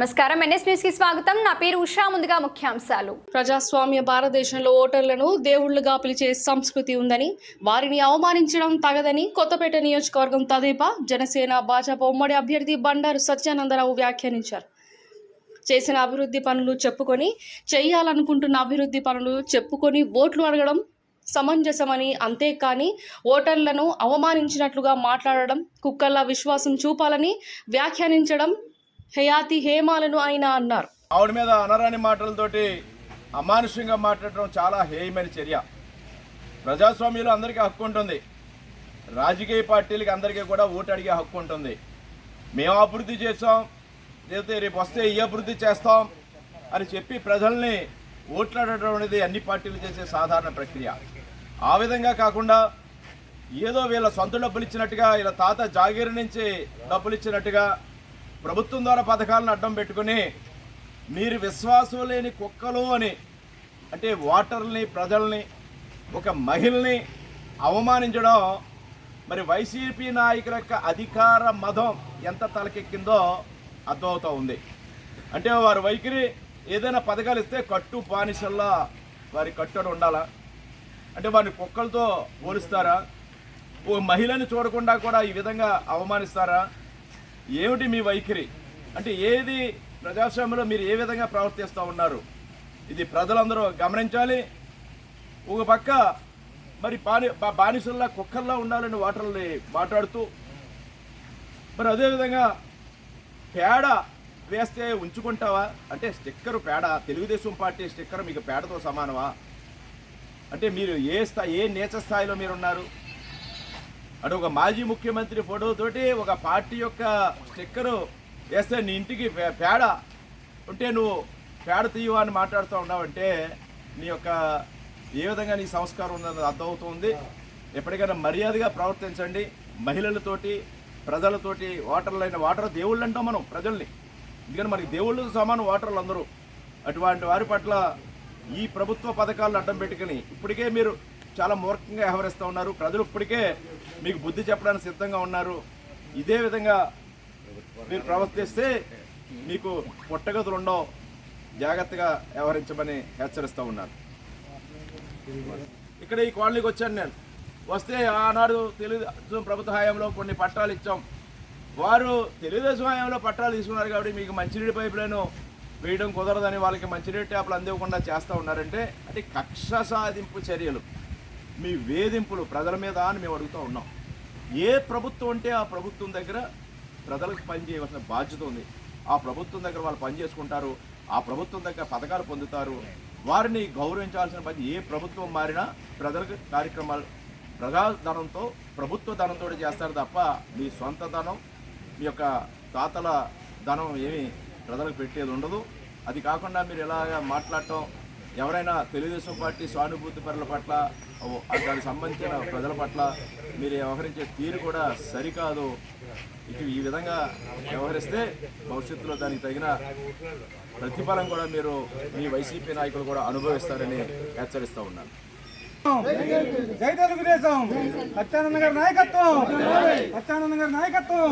నమస్కారం. ఎన్ఎస్ న్యూస్కి స్వాగతం. నా పేరు ఉషా. ముందుగా ముఖ్యాంశాలు. ప్రజాస్వామ్య భారతదేశంలో ఓటర్లను దేవుళ్ళుగా పిలిచే సంస్కృతి ఉందని వారిని అవమానించడం తగదని కొత్తపేట నియోజకవర్గం తదేపా జనసేన భాజపా ఉమ్మడి అభ్యర్థి బండారు సత్యానందరావు వ్యాఖ్యానించారు. చేసిన అభివృద్ధి పనులు చెప్పుకొని చేయాలనుకుంటున్న అభివృద్ధి పనులు చెప్పుకొని ఓట్లు అడగడం సమంజసమని అంతేకాని ఓటర్లను అవమానించినట్లుగా మాట్లాడడం కుక్కల్లా విశ్వాసం చూపాలని వ్యాఖ్యానించడం హయాతి హేమాలను ఆయన అన్నారు. ఆవిడ మీద అనరాని మాటలతోటి అమానుషంగా మాట్లాడటం చాలా హేయమైన చర్య. ప్రజాస్వామ్యంలో అందరికీ హక్కు ఉంటుంది. రాజకీయ పార్టీలకి అందరికీ కూడా ఓటు అడిగే హక్కు ఉంటుంది. మేము అభివృద్ధి చేస్తాం లేకపోతే రేపు వస్తే ఈ అభివృద్ధి చేస్తాం అని చెప్పి ప్రజల్ని ఓట్లాడటం అనేది అన్ని పార్టీలు చేసే సాధారణ ప్రక్రియ. ఆ విధంగా కాకుండా ఏదో వీళ్ళ సొంత డబ్బులు ఇచ్చినట్టుగా వీళ్ళ తాత జాగీరు నుంచి డబ్బులు ఇచ్చినట్టుగా ప్రభుత్వం ద్వారా పథకాలను అడ్డం పెట్టుకుని మీరు విశ్వాసం లేని కుక్కలు అని అంటే ఓటర్ని ప్రజల్ని ఒక మహిళని అవమానించడం మరి వైసీపీ నాయకుల యొక్క అధికార మదం ఎంత తలకెక్కిందో అర్థమవుతూ ఉంది. అంటే వారి వైఖరి ఏదైనా పథకాలు ఇస్తే కట్టు బానిసల్లా వారి కట్టుడు ఉండాలా? అంటే వారిని కుక్కలతో పోలుస్తారా? ఓ మహిళని చూడకుండా కూడా ఈ విధంగా అవమానిస్తారా? ఏమిటి మీ వైఖరి? అంటే ఏది ప్రజాస్వామ్యంలో మీరు ఏ విధంగా ప్రవర్తిస్తూ ఉన్నారు? ఇది ప్రజలందరూ గమనించాలి. ఒక పక్క మరి బాని బానిసల్లా కుక్కల్లా ఉండాలని వాటర్ని మాట్లాడుతూ మరి అదేవిధంగా పేడ వేస్తే ఉంచుకుంటావా? అంటే స్టిక్కర్ పేడ తెలుగుదేశం పార్టీ స్టిక్కర్ మీకు పేడతో సమానమా? అంటే మీరు ఏ స్థాయి ఏ నేచర్ స్థాయిలో మీరు ఉన్నారు అటు ఒక మాజీ ముఖ్యమంత్రి ఫోటోతోటి ఒక పార్టీ యొక్క స్టిక్కరు వేస్తే నీ ఇంటికి పే- పేడ. ఉంటే నువ్వు పేడ తీయవా అని మాట్లాడుతూ ఉన్నావంటే నీ యొక్క ఏ విధంగా నీ సంస్కారం ఉందని అర్థమవుతుంది. ఎప్పటికైనా మర్యాదగా ప్రవర్తించండి. మహిళలతోటి ప్రజలతోటి ఓటర్లైన ఓటర్ దేవుళ్ళు అంటాం మనం ప్రజల్ని. ఎందుకంటే మనకి దేవుళ్ళతో సమానం ఓటర్లు అందరూ. అటువంటి వారి పట్ల ఈ ప్రభుత్వ పథకాలను అడ్డం పెట్టుకుని ఇప్పటికే మీరు చాలా మూర్ఖంగా వ్యవహరిస్తూ ఉన్నారు. ప్రజలు ఇప్పటికే మీకు బుద్ధి చెప్పడానికి సిద్ధంగా ఉన్నారు. ఇదే విధంగా మీరు ప్రవర్తిస్తే మీకు పుట్టగతులు ఉండవు. జాగ్రత్తగా వ్యవహరించమని హెచ్చరిస్తూ ఉన్నారు. ఇక్కడ ఈ కాలనీకి వచ్చాను నేను. వస్తే ఆనాడు తెలుగుదేశం ప్రభుత్వ హయాంలో కొన్ని పట్టాలు ఇచ్చాం. వారు తెలుగుదేశం హయాంలో పట్టాలు తీసుకున్నారు కాబట్టి మీకు మంచినీటి పైపులను వేయడం కుదరదని వాళ్ళకి మంచినీటి ట్యాపులు అందివ్వకుండా చేస్తూ ఉన్నారంటే అంటే కక్ష సాధింపు చర్యలు. మీ వేధింపులు ప్రజల మీద అని మేము అడుగుతూ ఉన్నాం. ఏ ప్రభుత్వం అంటే ఆ ప్రభుత్వం దగ్గర ప్రజలకు పనిచేయవలసిన బాధ్యత ఉంది. ఆ ప్రభుత్వం దగ్గర వాళ్ళు పని చేసుకుంటారు ఆ ప్రభుత్వం దగ్గర పథకాలు పొందుతారు. వారిని గౌరవించాల్సిన పని ఏ ప్రభుత్వం మారినా ప్రజలకు కార్యక్రమాలు ప్రజాధనంతో ప్రభుత్వ ధనంతో చేస్తారు తప్ప మీ సొంత ధనం మీ యొక్క తాతల ధనం ఏమి ప్రజలకు పెట్టేది ఉండదు. అది కాకుండా మీరు ఎలాగ మాట్లాడటం ఎవరైనా తెలుగుదేశం పార్టీ సానుభూతి పరుల పట్ల దానికి సంబంధించిన ప్రజల పట్ల మీరు వ్యవహరించే తీరు కూడా సరికాదు. ఇటు ఈ విధంగా వ్యవహరిస్తే భవిష్యత్తులో దానికి తగిన ప్రతిఫలం కూడా మీరు మీ వైసీపీ నాయకులు కూడా అనుభవిస్తారని హెచ్చరిస్తూ ఉన్నాను. జై తెలుగుదేశం. సత్యానంద గారి నాయకత్వం. సత్యానంద గారి నాయకత్వం.